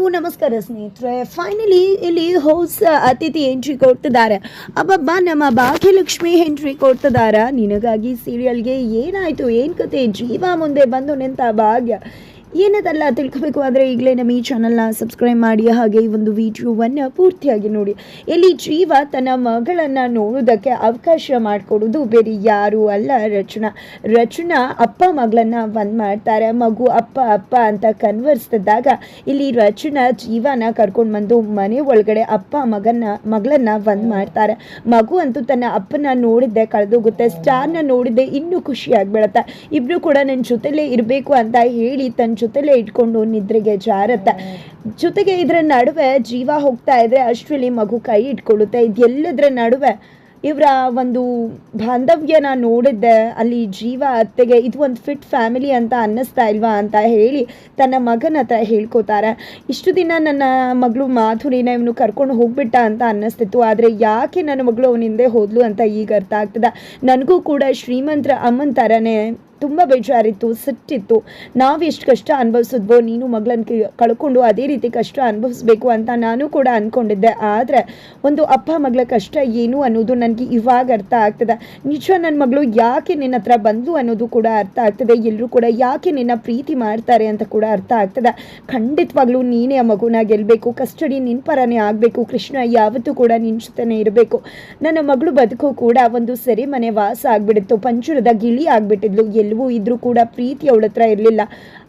ಎಲ್ರಿಗೂ ನಮಸ್ಕಾರ ಸ್ನೇಹಿತರೆ. ಫೈನಲಿ ಇಲ್ಲಿ ಹೊಸ ಅತಿಥಿ ಎಂಟ್ರಿ ಕೊಡ್ತಿದ್ದಾರೆ. ಅಬ್ಬಬ್ಬ, ನಮ್ಮ ಭಾಗ್ಯಲಕ್ಷ್ಮಿ ಎಂಟ್ರಿ ಕೊಡ್ತಿದಾರ. ನಿನಗಾಗಿ ಸೀರಿಯಲ್ಗೆ ಏನಾಯ್ತು? ಏನು ಕತೆ? ಜೀವ ಮುಂದೆ ಬಂದು ನಿಂತ ಭಾಗ್ಯ. ಏನದಲ್ಲ ತಿಳ್ಕೋಬೇಕು, ಆದರೆ ಈಗಲೇ ನಮ್ಮ ಈ ಚಾನಲ್ನ ಸಬ್ಸ್ಕ್ರೈಬ್ ಮಾಡಿ, ಹಾಗೆ ಈ ಒಂದು ವಿಡಿಯೋವನ್ನು ಪೂರ್ತಿಯಾಗಿ ನೋಡಿ. ಇಲ್ಲಿ ಜೀವ ತನ್ನ ಮಗಳನ್ನು ನೋಡೋದಕ್ಕೆ ಅವಕಾಶ ಮಾಡಿಕೊಡೋದು ಬೇರೆ ಯಾರು ಅಲ್ಲ. ರಚನಾ ರಚನಾ ಅಪ್ಪ ಮಗಳನ್ನ ಬಂದ್ ಮಾಡ್ತಾರೆ. ಮಗು ಅಪ್ಪ ಅಪ್ಪ ಅಂತ ಕನ್ವರ್ಸ್ತಿದ್ದಾಗ ಇಲ್ಲಿ ರಚನಾ ಜೀವನ ಕರ್ಕೊಂಡು ಬಂದು ಮನೆ ಒಳಗಡೆ ಅಪ್ಪ ಮಗನ ಮಗಳನ್ನ ಬಂದ್ ಮಾಡ್ತಾರೆ. ಮಗು ಅಂತೂ ತನ್ನ ಅಪ್ಪನ ನೋಡಿದ್ದೆ ಕಳೆದೋಗುತ್ತೆ. ಸ್ಟಾರ್ನ ನೋಡಿದ್ದೆ ಇನ್ನೂ ಖುಷಿಯಾಗಿ ಆಗ್ಬಿಡತ್ತೆ. ಇಬ್ರು ಕೂಡ ನನ್ನ ಜೊತೆಲೇ ಇರಬೇಕು ಅಂತ ಹೇಳಿ ತನ್ನ ಜೊತೆಲೇ ಇಟ್ಕೊಂಡು ನಿದ್ರೆಗೆ ಜಾರತ್ತೆ. ಜೊತೆಗೆ ಇದರ ನಡುವೆ ಜೀವ ಹೋಗ್ತಾ ಇದ್ರೆ ಅಷ್ಟರಲ್ಲಿ ಮಗು ಕೈ ಇಟ್ಕೊಳ್ಳುತ್ತೆ. ಇದೆಲ್ಲದರ ನಡುವೆ ಇವರ ಒಂದು ಬಾಂಧವ್ಯನ ನೋಡಿದ್ದೆ. ಅಲ್ಲಿ ಜೀವ ಅತ್ತೆಗೆ, ಇದು ಒಂದು ಫಿಟ್ ಫ್ಯಾಮಿಲಿ ಅಂತ ಅನ್ನಿಸ್ತಾ ಇಲ್ವಾ? ಅಂತ ಹೇಳಿ ತನ್ನ ಮಗನ ಹತ್ರ ಹೇಳ್ಕೊತಾರೆ. ಇಷ್ಟು ದಿನ ನನ್ನ ಮಗಳು ಮಾಧುರಿನ ಇವನು ಕರ್ಕೊಂಡು ಹೋಗ್ಬಿಟ್ಟ ಅಂತ ಅನ್ನಿಸ್ತಿತ್ತು. ಆದರೆ ಯಾಕೆ ನನ್ನ ಮಗಳು ಅವನ ಹಿಂದೆ ಹೋದ್ಲು ಅಂತ ಈಗ ಅರ್ಥ ಆಗ್ತದೆ. ನನಗೂ ಕೂಡ ಶ್ರೀಮಂತರ ಅಮ್ಮನ ಥರನೇ ತುಂಬ ಬೇಜಾರಿತ್ತು, ಸಿಟ್ಟಿತ್ತು. ನಾವು ಎಷ್ಟು ಕಷ್ಟ ಅನುಭವಿಸಿದ್ವೋ, ನೀನು ಮಗಳನ್ನ ಕಳ್ಕೊಂಡು ಅದೇ ರೀತಿ ಕಷ್ಟ ಅನುಭವಿಸ್ಬೇಕು ಅಂತ ನಾನು ಕೂಡ ಅಂದ್ಕೊಂಡಿದ್ದೆ ಆದರೆ ಒಂದು ಅಪ್ಪ ಮಗಳ ಕಷ್ಟ ಏನು ಅನ್ನೋದು ನನಗೆ ಇವಾಗ ಅರ್ಥ ಆಗ್ತದೆ. ನಿಜ ನನ್ನ ಮಗಳು ಯಾಕೆ ನಿನ್ನ ಹತ್ರ ಬಂದು ಅನ್ನೋದು ಕೂಡ ಅರ್ಥ ಆಗ್ತದೆ. ಎಲ್ಲರೂ ಕೂಡ ಯಾಕೆ ನಿನ್ನ ಪ್ರೀತಿ ಮಾಡ್ತಾರೆ ಅಂತ ಕೂಡ ಅರ್ಥ ಆಗ್ತದೆ. ಖಂಡಿತವಾಗ್ಲೂ ನೀನೇ ಆ ಮಗುನ ಗೆಲ್ಲಬೇಕು ಕಸ್ಟಡಿ ನಿನ್ನ ಪರನೇ ಆಗಬೇಕು. ಕೃಷ್ಣ ಯಾವತ್ತೂ ಕೂಡ ನಿನ್ನ ಜೊತೆನೇ ಇರಬೇಕು. ನನ್ನ ಮಗಳು ಬದುಕು ಕೂಡ ಒಂದು ಸೆರೆಮನೆ ವಾಸ ಆಗ್ಬಿಡಿತ್ತು ಪಂಚುರದ ಗಿಳಿ ಆಗ್ಬಿಟ್ಟಿದ್ಲು. ಎಲ್ಲವೂ ಇದ್ರೂ ಕೂಡ ಪ್ರೀತಿ ಅವಳ ಹತ್ರ ಇರಲಿಲ್ಲ.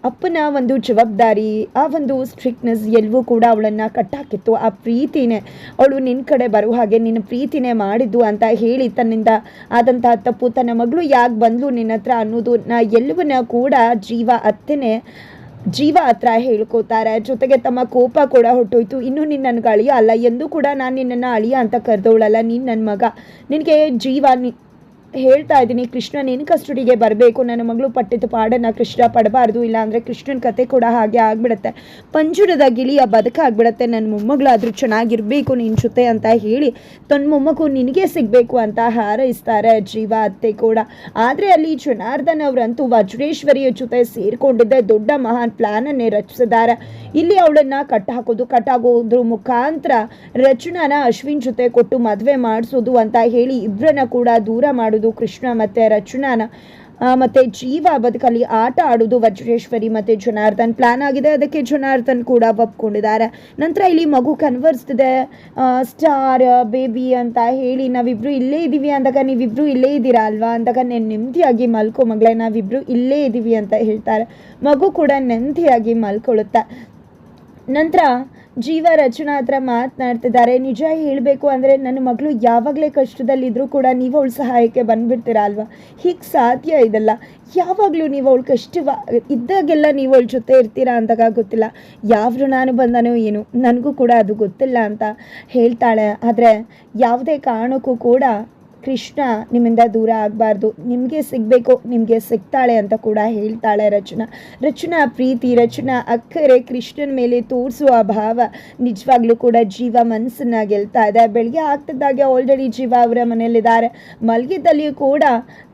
ಅಪ್ಪನ ಒಂದು ಜವಾಬ್ದಾರಿ, ಆ ಒಂದು ಸ್ಟ್ರಿಕ್ಟ್ನೆಸ್ ಎಲ್ಲವೂ ಕೂಡ ಅವಳನ್ನು ಕಟ್ಟಾಕಿತ್ತು. ಆ ಪ್ರೀತಿನೇ ಅವಳು ನಿನ್ನ ಕಡೆ ಬರೋ ಹಾಗೆ ನಿನ್ನ ಪ್ರೀತಿನೇ ಮಾಡಿದ್ದು ಅಂತ ಹೇಳಿ ತನ್ನಿಂದ ಆದಂತಹ ತಪ್ಪು ತನ್ನ ಮಗಳು ಯಾಕೆ ಬಂದ್ಲು ನಿನ್ನ ಹತ್ರ ಅನ್ನೋದು ನಾ ಎಲ್ಲವನ್ನ ಕೂಡ ಜೀವ ಅತ್ತೆನೇ, ಜೀವ ಹತ್ರ ಹೇಳ್ಕೋತಾರೆ ಜೊತೆಗೆ ತಮ್ಮ ಕೋಪ ಕೂಡ ಹೊಟ್ಟೋಯ್ತು ಇನ್ನು ನೀನು ನನಗೆ ಅಳಿಯ ಅಲ್ಲ. ಎಂದೂ ಕೂಡ ನಾನು ನಿನ್ನನ್ನು ಅಳಿಯ ಅಂತ ಕರೆದವಳಲ್ಲ. ನೀನು ನನ್ನ ಮಗ. ನಿನಗೆ ಜೀವ ಹೇಳ್ತಾ ಇದ್ದೀನಿ, ಕೃಷ್ಣ ನಿನ್ನ ಕಸ್ಟಡಿಗೆ ಬರಬೇಕು. ನನ್ನ ಮಗಳು ಪಟ್ಟಿದ್ದು ಪಾಡನ್ನು ಕೃಷ್ಣ ಪಡಬಾರ್ದು ಇಲ್ಲ ಅಂದರೆ ಕೃಷ್ಣನ ಕತೆ ಕೂಡ ಹಾಗೆ ಆಗಿಬಿಡುತ್ತೆ. ಪಂಜುರದ ಗಿಳಿಯ ಬದುಕಾಗ್ಬಿಡತ್ತೆ ನನ್ನ ಮೊಮ್ಮಗಳಾದರೂ ಚೆನ್ನಾಗಿರಬೇಕು ನಿನ್ನ ಜೊತೆ ಅಂತ ಹೇಳಿ ತನ್ನ ಮೊಮ್ಮಗು ನಿನಗೆ ಸಿಗಬೇಕು ಅಂತ ಹಾರೈಸ್ತಾರೆ ಜೀವ ಅತ್ತೆ ಕೂಡ. ಆದರೆ ಅಲ್ಲಿ ಜನಾರ್ದನ್ ಅವರಂತೂ ವಜ್ರೇಶ್ವರಿಯ ಜೊತೆ ಸೇರಿಕೊಂಡಿದ್ದೆ. ದೊಡ್ಡ ಮಹಾನ್ ಪ್ಲಾನನ್ನೇ ರಚಿಸಿದ್ದಾರೆ. ಇಲ್ಲಿ ಅವಳನ್ನು ಕಟ್ ಹಾಕೋದು ಕಟ್ಟಾಗೋದ್ರ ಮುಖಾಂತರ ರಚನಾನ ಅಶ್ವಿನ್ ಜೊತೆ ಕೊಟ್ಟು ಮದುವೆ ಮಾಡಿಸೋದು ಅಂತ ಹೇಳಿ ಇಬ್ಬರನ್ನ ಕೂಡ ದೂರ ಮಾಡೋದು ಕೃಷ್ಣ ಮತ್ತು ರಚನಾನ ಮತ್ತು ಜೀವ ಬದುಕಲ್ಲಿ ಆಟ ಆಡೋದು ವಜ್ರೇಶ್ವರಿ ಮತ್ತು ಜನಾರ್ದನ್. ಪ್ಲ್ಯಾನ್ ಆಗಿದೆ, ಅದಕ್ಕೆ ಜನಾರ್ದನ್ ಕೂಡ ಒಪ್ಕೊಂಡಿದ್ದಾರೆ. ನಂತರ ಇಲ್ಲಿ ಮಗು ಕನ್ವರ್ಸ್ತಿದೆ ಸ್ಟಾರ್ ಬೇಬಿ ಅಂತ ಹೇಳಿ ನಾವಿಬ್ಬರು ಇಲ್ಲೇ ಇದ್ದೀವಿ ಅಂದಾಗ ನೀವಿಬ್ರು ಇಲ್ಲೇ ಇದ್ದೀರಾ ಅಲ್ವಾ? ಅಂದಾಗ ನೀನು, ನೆಮ್ಮದಿಯಾಗಿ ಮಲ್ಕೋ ಮಗಳೇ ನಾವಿಬ್ಬರು ಇಲ್ಲೇ ಇದ್ದೀವಿ ಅಂತ ಹೇಳ್ತಾರೆ. ಮಗು ಕೂಡ ನೆಮ್ಮದಿಯಾಗಿ ಮಲ್ಕೊಳ್ಳುತ್ತೆ. ನಂತರ ಜೀವ ರಚನಾ ಹತ್ರ ಮಾತನಾಡ್ತಿದ್ದಾರೆ. ನಿಜ ಹೇಳಬೇಕು ಅಂದರೆ ನನ್ನ ಮಗಳು ಯಾವಾಗಲೇ ಕಷ್ಟದಲ್ಲಿದ್ದರೂ ಕೂಡ ನೀವು ಅವಳ ಸಹಾಯಕ್ಕೆ ಬಂದುಬಿಡ್ತೀರಾ ಅಲ್ವಾ? ಹೀಗೆ ಸಾಧ್ಯ ಇದಲ್ಲ. ಯಾವಾಗಲೂ ನೀವು ಅವಳು ಕಷ್ಟವ, ಇದ್ದಾಗೆಲ್ಲ ನೀವು ಅವಳ ಜೊತೆ ಇರ್ತೀರಾ ಅಂದಾಗ ಗೊತ್ತಿಲ್ಲ. ಯಾವ ಋಣಾನು ಬಂದನೋ ಏನು, ನನಗೂ ಕೂಡ ಅದು ಗೊತ್ತಿಲ್ಲ ಅಂತ ಹೇಳ್ತಾಳೆ. ಆದರೆ ಯಾವುದೇ ಕಾರಣಕ್ಕೂ ಕೂಡ ಕೃಷ್ಣ ನಿಮ್ಮಿಂದ ದೂರ ಆಗಬಾರ್ದು. ನಿಮಗೆ ಸಿಗಬೇಕು, ನಿಮಗೆ ಸಿಗ್ತಾಳೆ ಅಂತ ಕೂಡ ಹೇಳ್ತಾಳೆ ರಚನಾ. ರಚನಾ ಪ್ರೀತಿ, ರಚನಾ ಅಕ್ಕರೆ ಕೃಷ್ಣನ ಮೇಲೆ ತೋರಿಸುವ ಭಾವ ನಿಜವಾಗ್ಲೂ ಕೂಡ ಜೀವ ಮನಸ್ಸನ್ನ ಗೆಲ್ತಾ ಇದೆ. ಬೆಳಗ್ಗೆ ಆಗ್ತಿದ್ದಾಗೆ ಆಲ್ರೆಡಿ ಜೀವ ಅವರ ಮನೆಯಲ್ಲಿದ್ದಾರೆ. ಮಲಗಿದ್ದಲ್ಲಿಯೂ ಕೂಡ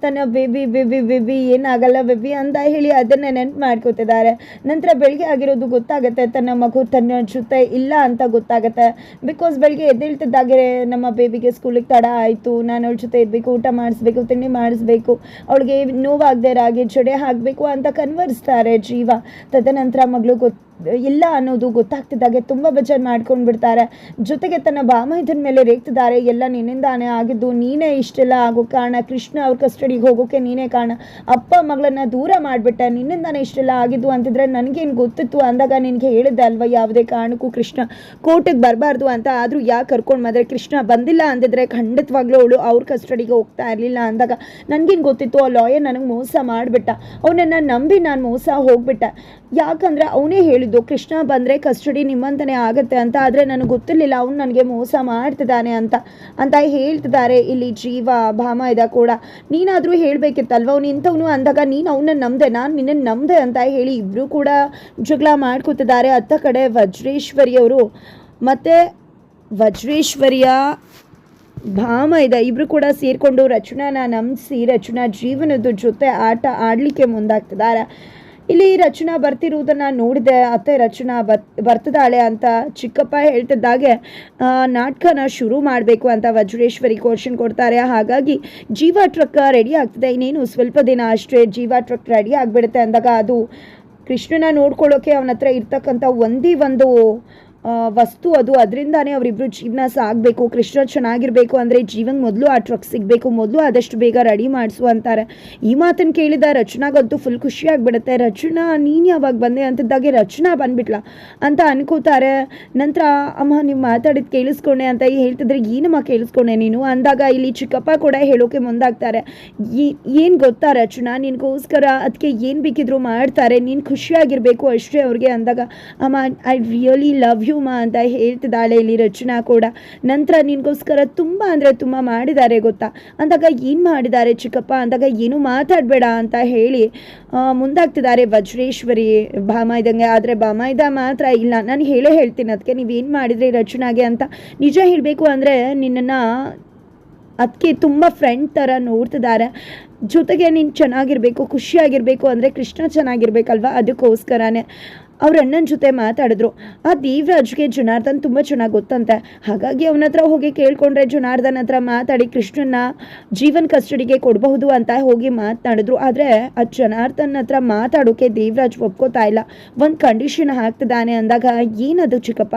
ತನ್ನ ಬೇಬಿ ಬೇಬಿ ಬೇಬಿ ಏನಾಗಲ್ಲ ಬೇಬಿ ಅಂತ ಹೇಳಿ ಅದನ್ನೇ ನೆನ್ಪು ಮಾಡ್ಕೋತಿದ್ದಾರೆ. ನಂತರ ಬೆಳಗ್ಗೆ ಆಗಿರೋದು ಗೊತ್ತಾಗುತ್ತೆ, ತನ್ನ ಮಗು ತನ್ನ ಜೊತೆ ಇಲ್ಲ ಅಂತ ಗೊತ್ತಾಗುತ್ತೆ. ಬಿಕಾಸ್ ಬೆಳಗ್ಗೆ ಎದ್ದೇಳ್ತಿದ್ದಾಗೆ ನಮ್ಮ ಬೇಬಿಗೆ ಸ್ಕೂಲಿಗೆ ತಡ ಆಯಿತು. ನಾನು ಜೊತೆ ಇರಬೇಕು ಊಟ ಮಾಡಿಸ್ಬೇಕು, ತಿಂಡಿ ಮಾಡಿಸ್ಬೇಕು, ಅವಳಿಗೆ ನೋವಾಗದೆ ರಾಗಿ, ಜಡೆ ಹಾಕಬೇಕು ಅಂತ ಕನ್ವರ್ಸ್ತಾರೆ ಜೀವ. ತದನಂತರ ಮಗಳು ಗೊತ್ತು ಇಲ್ಲ ಅನ್ನೋದು ಗೊತ್ತಾಗ್ತಿದ್ದಾಗೆ, ತುಂಬ ಬೇಜಾರು ಮಾಡ್ಕೊಂಡು ಬಿಡ್ತಾರೆ. ಜೊತೆಗೆ ತನ್ನ ಬಾಮೈದನ ಮೇಲೆ ರೇಗ್ತಿದ್ದಾರೆ, ಎಲ್ಲ ನಿನ್ನಿಂದಾನೇ ಆಗಿದ್ದು, ನೀನೇ ಇಷ್ಟೆಲ್ಲ ಆಗೋ ಕಾರಣ, ಕೃಷ್ಣ ಅವ್ರ ಕಸ್ಟಡಿಗೆ ಹೋಗೋಕೆ ನೀನೇ ಕಾರಣ. ಅಪ್ಪ ಮಗಳನ್ನ ದೂರ ಮಾಡಿಬಿಟ್ಟೆ, ನಿನ್ನಿಂದಾನೇ ಇಷ್ಟೆಲ್ಲ ಆಗಿದ್ದು ಅಂತಿದ್ರೆ ನನಗೇನು ಗೊತ್ತಿತ್ತು ಅಂದಾಗ ನಿನಗೆ ಹೇಳಿದ್ದೆ ಅಲ್ವಾ ಯಾವುದೇ ಕಾರಣಕ್ಕೂ ಕೃಷ್ಣ. ಕೋರ್ಟಿಗೆ ಬರಬಾರ್ದು ಅಂತ ಆದರೂ ಯಾಕೆ ಕರ್ಕೊಂಡು ಬಂದರೆ ಕೃಷ್ಣ ಬಂದಿಲ್ಲ ಅಂದಿದ್ರೆ ಖಂಡಿತವಾಗ್ಲೂ ಅವಳು ಅವ್ರ ಕಸ್ಟಡಿಗೆ ಹೋಗ್ತಾ ಇರಲಿಲ್ಲ ಅಂದಾಗ ನನಗೇನು ಗೊತ್ತಿತ್ತು, ಆ ಲಾಯರ್ ನನಗೆ ಮೋಸ ಮಾಡಿಬಿಟ್ಟ. ಅವನನ್ನು ನಂಬಿ ನಾನು ಮೋಸ ಹೋಗ್ಬಿಟ್ಟೆ. ಯಾಕಂದರೆ ಅವನೇ ಹೇಳಿದ್ದು, ಕೃಷ್ಣ ಬಂದರೆ ಕಸ್ಟಡಿ ನಿಮ್ಮಂತನೇ ಆಗುತ್ತೆ ಅಂತ, ಆದರೆ ನನಗೆ ಗೊತ್ತಿರಲಿಲ್ಲ. ಅವನು ನನಗೆ ಮೋಸ ಮಾಡ್ತಿದ್ದಾನೆ ಅಂತ ಅಂತ ಹೇಳ್ತಿದ್ದಾರೆ ಇಲ್ಲಿ ಜೀವ, ಭಾಮ ಇದ ಕೂಡ. ನೀನಾದರೂ ಹೇಳಬೇಕಿತ್ತಲ್ವ? ಅವ್ನು ಇಂಥವನು ಅಂದಾಗ ನೀನು ಅವನನ್ನು ನಂಬದೆ, ನಾನು ನಿನ್ನನ್ನು ನಂಬದೆ ಅಂತ ಹೇಳಿ ಇಬ್ಬರು ಕೂಡ ಜಗಳ ಮಾಡ್ಕೊತಿದ್ದಾರೆ. ಅತ್ತ ಕಡೆ ವಜ್ರೇಶ್ವರಿಯವರು ಮತ್ತು ವಜ್ರೇಶ್ವರಿಯ ಭಾಮ ಇದೆ, ಇಬ್ರು ಕೂಡ ಸೇರಿಕೊಂಡು ರಚನಾನ ನಂಬಿಸಿ, ರಚನಾ ಜೀವನದ ಜೊತೆ ಆಟ ಆಡಲಿಕ್ಕೆ ಮುಂದಾಗ್ತಿದ್ದಾರೆ. ಇಲ್ಲಿ ರಚನಾ ಬರ್ತಿರುವುದನ್ನ ನೋಡಿದೆ. ಅತ್ತೆ ರಚನಾ ಬರ್, ಬರ್ತಿದ್ದಾಳೆ ಅಂತ ಚಿಕ್ಕಪ್ಪ ಹೇಳ್ತಿದ್ದಾಗೆ ನಾಟಕನ ಶುರು ಮಾಡಬೇಕು ಅಂತ ವಜ್ರೇಶ್ವರಿ ಕೋಶನ್ ಕೊಡ್ತಾರೆ. ಹಾಗಾಗಿ ಜೀವ ಟ್ರಕ್ ರೆಡಿ ಆಗ್ತದೆ. ಇನ್ನೇನು ಸ್ವಲ್ಪ ದಿನ ಅಷ್ಟೇ ಜೀವ ಟ್ರಕ್ ರೆಡಿ ಆಗಿಬಿಡುತ್ತೆ ಅಂದಾಗ ಅದು ಕೃಷ್ಣನ ನೋಡ್ಕೊಳ್ಳೋಕೆ ಅವನ ಹತ್ರ ಇರ್ತಕ್ಕಂಥ ಒಂದೇ ಒಂದು ವಸ್ತು ಅದು ಅದರಿಂದಾನೇ ಅವರಿಬ್ಬರು ಜೀವನ ಸಾಗಬೇಕು, ಕೃಷ್ಣ ಚೆನ್ನಾಗಿರಬೇಕು ಅಂದರೆ ಜೀವನ ಮೊದಲು ಆ ಟ್ರಕ್ ಸಿಗಬೇಕು, ಮೊದಲು ಆದಷ್ಟು ಬೇಗ ರೆಡಿ ಮಾಡಿಸು ಅಂತಾರೆ. ಈ ಮಾತನ್ನು ಕೇಳಿದ ರಚನಾಗಂತೂ ಫುಲ್ ಖುಷಿಯಾಗಿಬಿಡುತ್ತೆ ರಚನಾ, ನೀನು ಯಾವಾಗ ಬಂದೆ ಅಂತದ್ದಾಗೆ ರಚನಾ ಬಂದ್ಬಿಟ್ಲ ಅಂತ ಅನ್ಕೋತಾರೆ. ನಂತರ, ಅಮ್ಮ, ನೀವು ಮಾತಾಡಿದ್ದು ಕೇಳಿಸ್ಕೊಂಡೆ ಅಂತ ಹೇಳ್ತಿದ್ರೆ ಏನಮ್ಮ ಕೇಳಿಸ್ಕೊಂಡೆ ನೀನು? ಅಂದಾಗ ಇಲ್ಲಿ ಚಿಕ್ಕಪ್ಪ ಕೂಡ ಹೇಳೋಕೆ ಮುಂದಾಗ್ತಾರೆ. ಏನು ಗೊತ್ತಾ ರಚನಾ, ನಿನಗೋಸ್ಕರ ಅದಕ್ಕೆ ಏನು ಬೇಕಿದ್ರು ಮಾಡ್ತಾರೆ. ನೀನು ಖುಷಿಯಾಗಿರಬೇಕು ಅಷ್ಟೇ ಅವ್ರಿಗೆ. ಅಂದಾಗ, ಅಮ್ಮ ಐ ರಿಯಲಿ ಲವ್ ಯು ಮಾ ಅಂತ ಹೇಳ್ತಿದ್ದಾಳೆ ಇಲ್ಲಿ ರಚನಾ ಕೂಡ. ನಂತರ ನಿನಗೋಸ್ಕರ ತುಂಬ ಅಂದರೆ ತುಂಬ ಮಾಡಿದ್ದಾರೆ ಗೊತ್ತಾ? ಅಂದಾಗ ಏನು ಮಾಡಿದ್ದಾರೆ ಚಿಕ್ಕಪ್ಪ? ಅಂದಾಗ ಏನು ಮಾತಾಡಬೇಡ ಅಂತ ಹೇಳಿ ಮುಂದಾಗ್ತಿದ್ದಾರೆ ವಜ್ರೇಶ್ವರಿ ಭಾಮೈದಂಗೆ ಆದರೆ ಭಾಮೈದ ಮಾತ್ರ ಇಲ್ಲ. ನಾನು ಹೇಳೇ ಹೇಳ್ತೀನಿ ಅದಕ್ಕೆ ನೀವೇನು ಮಾಡಿದ್ರಿ ರಚನಾಗೆ ಅಂತ. ನಿಜ ಹೇಳಬೇಕು ಅಂದರೆ ನಿನ್ನನ್ನು ಅದಕ್ಕೆ ತುಂಬ ಫ್ರೆಂಡ್ ಥರ ನೋಡ್ತಿದ್ದಾರೆ. ಜೊತೆಗೆ ನೀನು ಚೆನ್ನಾಗಿರಬೇಕು, ಖುಷಿಯಾಗಿರಬೇಕು ಅಂದರೆ ಕೃಷ್ಣ ಚೆನ್ನಾಗಿರ್ಬೇಕಲ್ವ? ಅದಕ್ಕೋಸ್ಕರನೇ. ಅವ್ರ ಅಣ್ಣನ ಜೊತೆ ಮಾತಾಡಿದ್ರು. ಆ ದೇವರಾಜ್ಗೆ ಜನಾರ್ದನ್ ತುಂಬ ಚೆನ್ನಾಗಿ ಗೊತ್ತಂತೆ. ಹಾಗಾಗಿ ಅವನ ಹತ್ರ ಹೋಗಿ ಕೇಳ್ಕೊಂಡ್ರೆ ಜನಾರ್ದನ್ ಹತ್ರ ಮಾತಾಡಿ ಕೃಷ್ಣನ ಜೀವನ್ ಕಸ್ಟಡಿಗೆ ಕೊಡಬಹುದು ಅಂತ ಹೋಗಿ ಮಾತನಾಡಿದ್ರು ಆದರೆ ಆ ಜನಾರ್ದನ್ ಹತ್ರ ಮಾತಾಡೋಕೆ ದೇವರಾಜ್ ಒಪ್ಕೋತಾ ಇಲ್ಲ. ಒಂದು ಕಂಡೀಷನ್ ಹಾಕ್ತಿದ್ದಾನೆ ಅಂದಾಗ ಏನದು ಚಿಕ್ಕಪ್ಪ?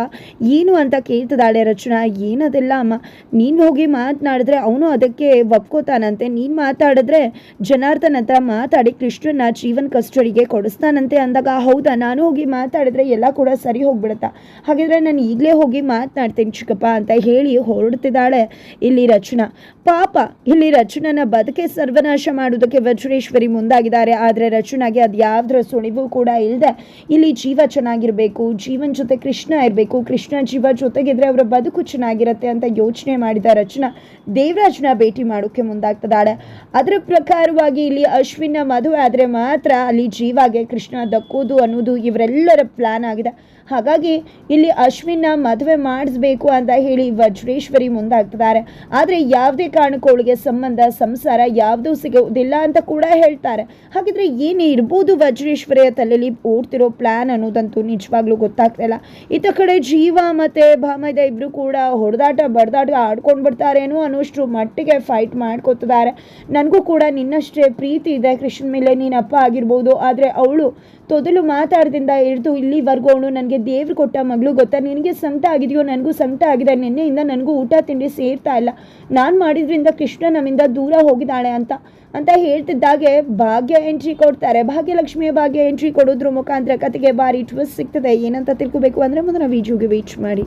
ಏನು ಅಂತ ಕೇಳ್ತಿದ್ದಾಳೆ ರಚನಾ. ಏನದಿಲ್ಲ ಅಮ್ಮ. ನೀನು ಹೋಗಿ ಮಾತನಾಡಿದ್ರೆ ಅವನು ಅದಕ್ಕೆ ಒಪ್ಕೋತಾನಂತೆ. ನೀನು ಮಾತಾಡಿದ್ರೆ ಜನಾರ್ದನ್ ಹತ್ರ ಮಾತಾಡಿ ಕೃಷ್ಣನ ಜೀವನ್ ಕಸ್ಟಡಿಗೆ ಕೊಡಿಸ್ತಾನಂತೆ ಅಂದಾಗ ಹೌದಾ? ನಾನು ಹೋಗಿ ಮಾತಾಡಿದ್ರೆ ಎಲ್ಲ ಕೂಡ ಸರಿ ಹೋಗ್ಬಿಡುತ್ತಾ? ಹಾಗಿದ್ರೆ ನಾನು ಈಗಲೇ ಹೋಗಿ ಮಾತನಾಡ್ತೀನಿ ಚಿಕ್ಕಪ್ಪ ಅಂತ ಹೇಳಿ ಹೊರಡ್ತಿದ್ದಾಳೆ ಇಲ್ಲಿ ರಚನಾ. ಪಾಪ, ಇಲ್ಲಿ ರಚನನ ಬದುಕೆ ಸರ್ವನಾಶ ಮಾಡೋದಕ್ಕೆ ವಜ್ರೇಶ್ವರಿ ಮುಂದಾಗಿದ್ದಾರೆ. ಆದರೆ ರಚನಾಗೆ ಅದು ಯಾವುದರ ಸುಳಿವು ಕೂಡ ಇಲ್ಲದೆ ಇಲ್ಲಿ ಜೀವ ಚೆನ್ನಾಗಿರಬೇಕು, ಜೀವನ್ ಜೊತೆ ಕೃಷ್ಣ ಇರಬೇಕು. ಕೃಷ್ಣ ಜೀವ ಜೊತೆಗಿದ್ರೆ ಅವರ ಬದುಕು ಚೆನ್ನಾಗಿರುತ್ತೆ ಅಂತ ಯೋಚನೆ ಮಾಡಿದ ರಚನಾ ದೇವರಾಜ್ನ ಭೇಟಿ ಮಾಡೋಕ್ಕೆ ಮುಂದಾಗ್ತದಾಳೆ ಅದರ ಪ್ರಕಾರವಾಗಿ ಇಲ್ಲಿ ಅಶ್ವಿನ ಮದುವೆ ಆದರೆ ಮಾತ್ರ ಅಲ್ಲಿ ಜೀವಾಗೆ ಕೃಷ್ಣ ದಕ್ಕೋದು ಅನ್ನೋದು ಇವರೆಲ್ಲರ ಪ್ಲಾನ್ ಆಗಿದೆ. ಹಾಗಾಗಿ ಇಲ್ಲಿ ಅಶ್ವಿನ್ನ ಮದುವೆ ಮಾಡಿಸ್ಬೇಕು ಅಂತ ಹೇಳಿ ವಜ್ರೇಶ್ವರಿ ಮುಂದಾಗ್ತಿದ್ದಾರೆ. ಆದರೆ ಯಾವುದೇ ಕಾರಣಕ್ಕೂ ಸಂಬಂಧ, ಸಂಸಾರ ಯಾವುದೂ ಸಿಗೋದಿಲ್ಲ ಅಂತ ಕೂಡ ಹೇಳ್ತಾರೆ. ಹಾಗಿದ್ರೆ ಏನು ಇರ್ಬೋದು ವಜ್ರೇಶ್ವರಿಯ ತಲೆಯಲ್ಲಿ ಓಡ್ತಿರೋ ಪ್ಲಾನ್ ಅನ್ನೋದಂತೂ ನಿಜವಾಗ್ಲೂ ಗೊತ್ತಾಗ್ತಿಲ್ಲ ಇತ್ತ ಕಡೆ ಜೀವ ಮತ್ತು ಭಾಮದ ಇಬ್ಬರು ಕೂಡ ಹೊಡೆದಾಟ, ಬಡ್ದಾಟ ಆಡ್ಕೊಂಡು ಬಿಡ್ತಾರೇನೋ ಅನ್ನೋಷ್ಟು ಮಟ್ಟಿಗೆ ಫೈಟ್ ಮಾಡ್ಕೋತಿದ್ದಾರೆ. ನನಗೂ ಕೂಡ ನಿನ್ನಷ್ಟೇ ಪ್ರೀತಿ ಇದೆ ಕೃಷ್ಣ ಮೇಲೆ. ನೀನು ಅಪ್ಪ ಆಗಿರ್ಬೋದು. ಆದರೆ ಅವಳು ತೊದಲು ಮಾತಾಡ್ದಿಂದ ಹಿಡಿದು ಇಲ್ಲಿವರೆಗೂ ಅವಳು ನನಗೆ ದೇವ್ರು ಕೊಟ್ಟ ಮಗಳು ಗೊತ್ತಾ? ನಿನಗೆ ಸಂಕಟ ಆಗಿದೆಯೋ? ನನಗೂ ಸಂಕಟ ಆಗಿದೆ. ನಿನ್ನೆಯಿಂದ ನನಗೂ ಊಟ, ತಿಂಡಿ ಸೇರ್ತಾ ಇಲ್ಲ. ನಾನು ಮಾಡಿದ್ರಿಂದ ಕೃಷ್ಣ ನಮ್ಮಿಂದ ದೂರ ಹೋಗಿದ್ದಾಳೆ ಅಂತ ಅಂತ ಹೇಳ್ತಿದ್ದಾಗೆ ಭಾಗ್ಯ ಎಂಟ್ರಿ ಕೊಡ್ತಾರೆ. ಭಾಗ್ಯಲಕ್ಷ್ಮಿಯ ಭಾಗ್ಯ ಎಂಟ್ರಿ ಕೊಡೋದ್ರ ಮುಖಾಂತರ ಕತೆಗೆ ಭಾರಿ ಟ್ವಿಸ್ಟ್ ಸಿಗ್ತದೆ. ಏನಂತ ತಿಳ್ಕೊಬೇಕು ಅಂದರೆ ಮೊದಲ ವಿಡಿಯೋಗೆ ವೀಚ್ ಮಾಡಿ.